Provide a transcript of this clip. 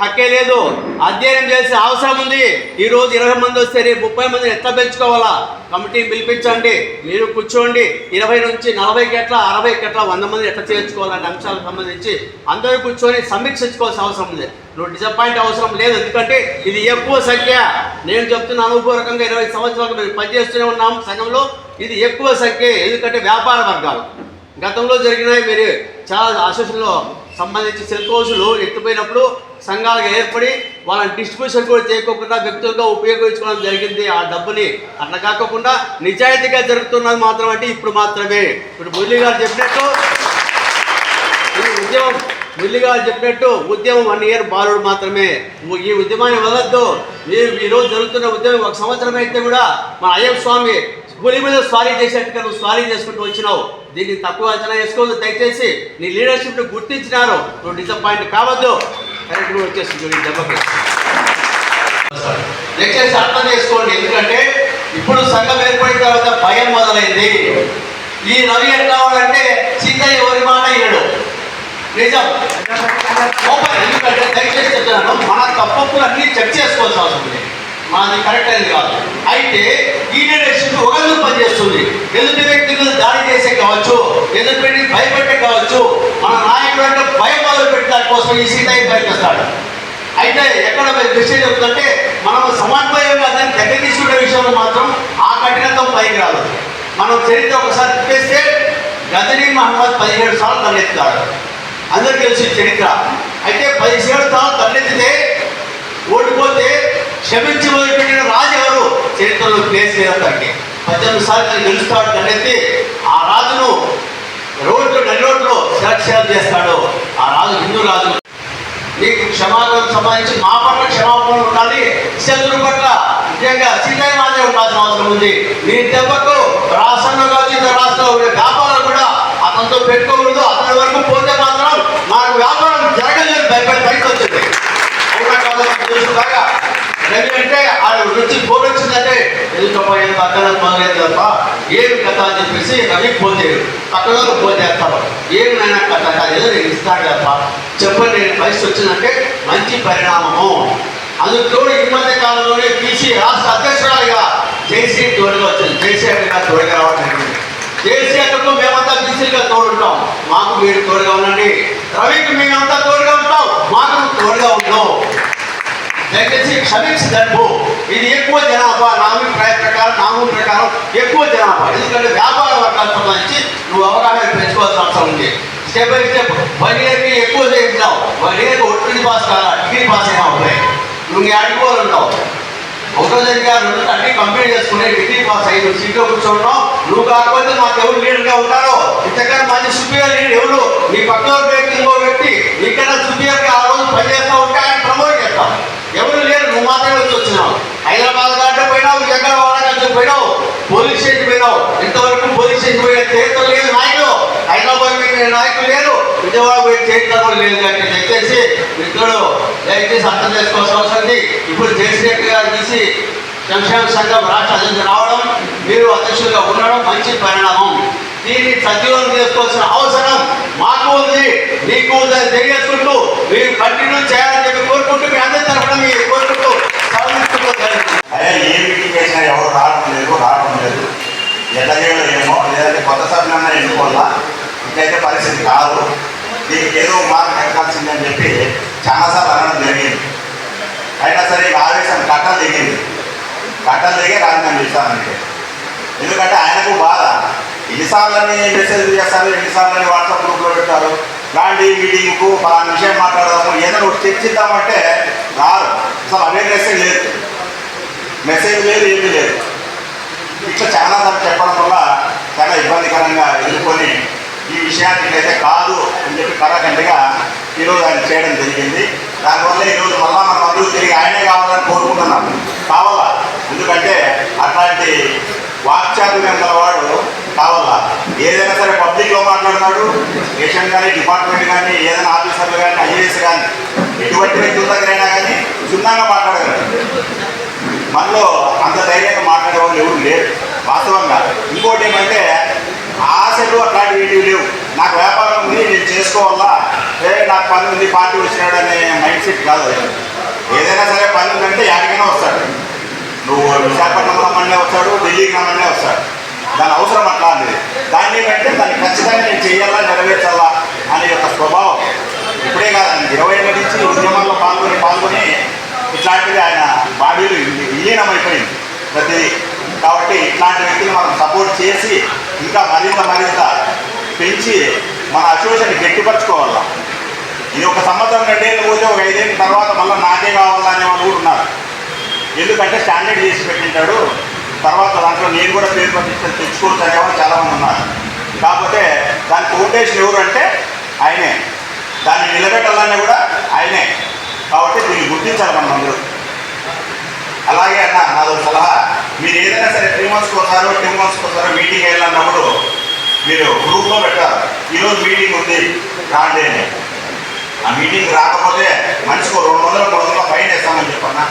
హక్కే లేదు. అధ్యయనం చేసే అవసరం ఉంది. ఈరోజు ఇరవై మంది వస్తే రేపు ముప్పై మందిని ఎట్లా పెంచుకోవాలా? కమిటీని పిలిపించండి. మీరు కూర్చోండి. ఇరవై నుంచి నలభైకి ఎట్లా అరవైకి ఎట్లా వంద మంది ఎట్లా చేర్చుకోవాలనే అంశాలకు సంబంధించి అందరూ కూర్చొని సమీక్షించుకోవాల్సిన అవసరం ఉంది. నువ్వు డిసప్పాయింట్ అవసరం లేదు. ఎందుకంటే ఇది ఎక్కువ సంఖ్య. నేను చెప్తున్న అనుభవపూర్వకంగా ఇరవై సంవత్సరాలకు మేము పనిచేస్తూనే ఉన్నాం సంఘంలో. ఇది ఎక్కువ సంఖ్య. ఎందుకంటే వ్యాపార వర్గాలు. గతంలో జరిగినవి మీరు చాలా అసోసియేషన్లో సంబంధించి సెల్ కోర్సులు ఎత్తిపోయినప్పుడు సంఘాలుగా ఏర్పడి వాళ్ళని డిస్ట్రిబ్యూషన్ కూడా చేయకోకుండా వ్యక్తులుగా ఉపయోగించుకోవడం జరిగింది. ఆ డబ్బుని అట్లా కాకుండా నిజాయితీగా జరుగుతున్నది మాత్రం అంటే ఇప్పుడు మాత్రమే. ఇప్పుడు మురళి గారు చెప్పినట్టు ఈ ఉద్యమం మురళి గారు చెప్పినట్టు ఉద్యమం వన్ ఇయర్ బాలుడు మాత్రమే. ఈ ఉద్యమాన్ని వదలద్దు. మీరు ఈరోజు రోజు జరుగుతున్న ఉద్యమం ఒక సంవత్సరం అయితే కూడా మా అయ్యప్ప స్వామి పులి మీద స్వారీ చేసేట్టుగా నువ్వు స్వారీ చేసుకుంటూ వచ్చినావు. దీన్ని తక్కువ అంచనా వేసుకోవద్దు. దయచేసి నీ లీడర్షిప్ గుర్తించినారు. నువ్వు డిసప్పాయింట్ కావద్దు. కరెక్ట్ వచ్చేసి ఈ దెబ్బకి. దయచేసి అర్థం చేసుకోండి ఎందుకంటే ఇప్పుడు సంఘం ఏర్పడిన తర్వాత భయం మొదలైంది. ఈ రవి ఎట్లా కావాలంటే సీతయ్య ఎవరి మాట వినడు. నిజం. ఎందుకంటే దయచేసి చెప్తున్నాను మన తప్పప్పులన్నీ చెక్ చేసుకోవాల్సి అవసరం అది కరెక్ట్ అయింది కాదు. అయితే ఈ జనరేషన్ ఒకళ్ళు పనిచేస్తుంది ఎదుటి వ్యక్తి మీద దాడి చేసే కావచ్చు ఎదుటి పెట్టి భయపెట్టే కావచ్చు మన నాయకుడు అంటే భయం మొదలు పెట్టడానికి కోసం ఈ సీతయ్య ప్రయత్నిస్తాడు? అయితే ఎక్కడ విషయం చెప్తుంటే మనం సమన్వయంగా దాన్ని దగ్గర తీసుకునే విషయంలో మాత్రం ఆ కఠినత్వం పైకి రాదు. మనం చరిత్ర ఒకసారి తిప్పేస్తే గజనీ మహమ్మద్ పదిహేడు సార్లు తలెత్తాడు అందరికీ తెలిసి చరిత్ర. అయితే పదిహేడు సార్లు తలెత్తితే ఓడిపోతే క్షమించి వదిలిపెట్టిన రాజు ఎవరు చరిత్రలో ప్లేస్ లేదు అతనికి పద్దెనిమిది సార్లు గెలుస్తాడు తలెత్తి ఆ రాజును రోడ్లు నడి రోడ్లో శిరక్షేపం చేస్తాడు. ఆ రాజు హిందూ రాజు. నీకు క్షమాపణ సంబంధించి మా పట్ల క్షమాపణ ఉండాలి. శత్రు పట్ల ముఖ్యంగా సీతాయి మాదే ఉండాల్సిన అవసరం ఉంది. నీ దెబ్బకు రాష్ట్రంలో కావచ్చు ఇతర రాష్ట్రంలో ఉండే వ్యాపారాలు కూడా అతనితో పెట్టుకోకూడదు. అతని వరకు పోతే మాత్రం నాకు వ్యాపారం జరగలేదు భయపడి బయటకు వచ్చింది ఎందుకంటే ఆడు నాకు రుచి ఫోన్ వచ్చిందంటే ఎదుటపోయే మొదలైంది తప్ప ఏమి కథ అని చెప్పేసి రవి ఫోన్ చేయడు. పక్కన ఫోన్ చేస్తాడు. ఏమి నైనా కథ కాదు ఏదో నేను ఇస్తాడు తప్ప చెప్పండి నేను పరిస్థితి వచ్చిందంటే మంచి పరిణామము. అందుకు ఈ మధ్య కాలంలోనే బీసీ రాష్ట్ర అధ్యక్షురాలుగా జేసీ తోడుగా వచ్చింది. జేసీ అక్కడ తోడుగా రావడం జరిగింది జేసీ అక్కడకు మేమంతా బీసీగా తోడుంటాం. మాకు మీరు తోడుగా ఉండండి. రవికి మేమంతా తోడుగా ఉంటాం. మాకు తోడుగా ఉంటాం దయచేసి క్షమించి జరుపు ఇది ఎక్కువ జనాభా నా అభిప్రాయం ప్రకారం నా ఊరి ప్రకారం ఎక్కువ జనాభా. ఎందుకంటే వ్యాపార వర్గాలకు సంబంధించి నువ్వు అవగాహన పెంచుకోవాల్సిన అవసరం ఉంది. స్టెప్ బై స్టెప్ వన్ ఇయర్కి ఎక్కువ చేయించావు వన్ ఇయర్కి ఒట్టి పాస్ కాదా డిగ్రీ పాస్ అయినా ఉంటాయి నువ్వు నీ అడుగుకోవాలి ఉంటావు ఒకటో జరిగా రెండు అన్ని కంప్లీట్ చేసుకునే డిగ్రీ పాస్ అయ్యి సీట్లో కూర్చోవడం నువ్వు కాకపోతే నాకు ఎవరు లీడర్గా ఉంటారో? ఇంతకన్నా మంచి సుపీరియర్ లీడర్ ఎవరు? నీ పక్కన వ్యక్తి ఇంకో వ్యక్తి. నీకన్నా సుపీరియర్గా ఆ రోజు పనిచేస్తూ ఉంటే ఆయన ప్రమోట్ చేస్తాం నువ్వు మాత్రమే వచ్చి వచ్చినావు. హైదరాబాద్ కంటే పోయినావు విజయవాడ కంటే పోయినావు. పోలీస్ స్టేషన్ పోయినావు. ఇంతవరకు పోలీస్ స్టేషన్ పోయిన చరిత్ర లేదు నాయకులు హైదరాబాద్ పోయిన నాయకులు లేరు విజయవాడ పోయిన చేతితో కూడా లేదు అని చెప్పేసి మిత్రుడు దయచేసి అర్థం చేసుకోవాల్సిన అవసరం ఉంది. ఇప్పుడు జయశ్రీ గారు తీసి సంక్షేమ సంఘం రాష్ట్ర అధ్యక్షుడు రావడం మీరు అధ్యక్షులుగా ఉండడం మంచి పరిణామం. దీన్ని సద్వినియోగం చేసుకోవాల్సిన అవసరం మాకు ఉంది. మీకు ఉంది తెలియజేసుకుంటూ మీరు కంటిన్యూ చేయాలి చెప్పి కోరుకుంటూ మీ అందరి తరఫున మీ కోరుకుంటూ సవరించుకుంటూ జరుగుతుంది అయ్యా ఏ మీటింగ్ చేసినా ఎవరు రావడం లేదు రావడం లేదు ఎట్లా చేయడం ఏమో లేదంటే కొత్త సభ్యులన్నా ఎన్నుకోవాలా ఇంకైతే పరిస్థితి కాదు. దీనికి ఏదో మార్క్ ఎక్కాల్సిందని చెప్పి చాలాసార్లు అనడం జరిగింది. అయినా సరే ఈ ఆవేశం కట్టలు దిగింది. కట్టలు దిగే రాజధాని చేస్తానంటే ఎందుకంటే ఆయనకు బాధ. ఎన్నిసార్లని మెసేజ్ చేస్తారు ఎన్నిసార్లని వాట్సాప్ గ్రూప్లో పెట్టారు లాంటి మీటింగ్కు పలానా విషయం మాట్లాడదాము. ఏదైనా ఒకటి చర్చిద్దామంటే రాదు అసలు అవేర్నెస్ లేదు. మెసేజ్ లేదు ఏమీ లేదు. ఇట్లా చాలా సార్లు చెప్పడం వల్ల చాలా ఇబ్బందికరంగా ఎదుర్కొని ఈ విషయానికి అయితే కాదు అని చెప్పి కరాఖండిగా ఈరోజు ఆయన చేయడం జరిగింది. దానివల్ల ఈరోజు మళ్ళా మనం అందరూ తిరిగి ఆయనే కావాలని కోరుకుంటున్నాం. కావాలా? ఎందుకంటే అట్లాంటి వాక్చాతుర్యం గలవాడు కావాలా? ఏదైనా సరే పబ్లిక్లో మాట్లాడతాడు స్టేషన్ కానీ డిపార్ట్మెంట్ కానీ ఏదైనా ఆఫీసర్లు కానీ ఐఏఎస్ కానీ ఎటువంటి వ్యక్తుల దగ్గరైనా కానీ క్షుణ్ణంగా మాట్లాడగలరు. మనలో అంత ధైర్యంగా మాట్లాడే వాళ్ళు ఎవరు లేరు. వాస్తవంగా ఇంకోటి ఏమంటే ఆశలు అట్లాంటివి ఏమీ లేవు నాకు వ్యాపారం ఉంది నేను చేసుకోవాలా ఏ నాకు పని ఉంది పార్టీ వచ్చినాడు అనే మైండ్ సెట్ కాదు. ఏదైనా సరే పని ఉందంటే యాడికైనా వస్తాడు. నువ్వు విశాఖపట్నం రమ్మనే వస్తాడు ఢిల్లీకి రమ్మనే వస్తాడు. దాని అవసరం అట్లా అనేది దాన్ని ఏంటంటే దాన్ని ఖచ్చితంగా నేను చేయాలా నెరవేర్చాలా అనే యొక్క స్వభావం. ఇప్పుడే కాదు ఇరవై ఏళ్ళ నుంచి ఉద్యమంలో పాల్గొని పాల్గొని ఇట్లాంటివి ఆయన బాడీలు విలీనమైపోయింది ప్రతిదీ. కాబట్టి ఇట్లాంటి వ్యక్తులు మనం సపోర్ట్ చేసి ఇంకా మరింత మరింత పెంచి మన అసోసియేషన్ గట్టిపరచుకోవాలా. సంవత్సరం రెండేళ్ళు పోతే ఒక ఐదేళ్ళ తర్వాత మళ్ళీ నాకే కావాలా అనే వాళ్ళు కూడా ఉన్నారు. ఎందుకంటే స్టాండర్డ్ చేసి పెట్టింటాడు తర్వాత దాంట్లో నేను కూడా పేరు ప్రతిష్టలు తెచ్చుకోవచ్చు అనేవాళ్ళు చాలామంది ఉన్నారు. కాకపోతే దాని ఫౌండేషన్ ఎవరు అంటే ఆయనే. దాన్ని నిలబెట్టాలన్నా కూడా ఆయనే. కాబట్టి దీన్ని గుర్తించాలి మనం అందరూ. అలాగే అన్న నాదో సలహా. మీరు ఏదైనా సరే త్రీ మంత్స్కి ఒకసారో టూ మంత్స్కి ఒకసారో మీటింగ్ వెళ్ళినప్పుడు మీరు గ్రూప్లో పెట్టారు ఈరోజు మీటింగ్ ఉంది రాండి అని ఆ మీటింగ్ రాకపోతే మనిషికి రెండు వందల మూడు వందల ఫైన్ వేస్తామని చెప్పన్నా.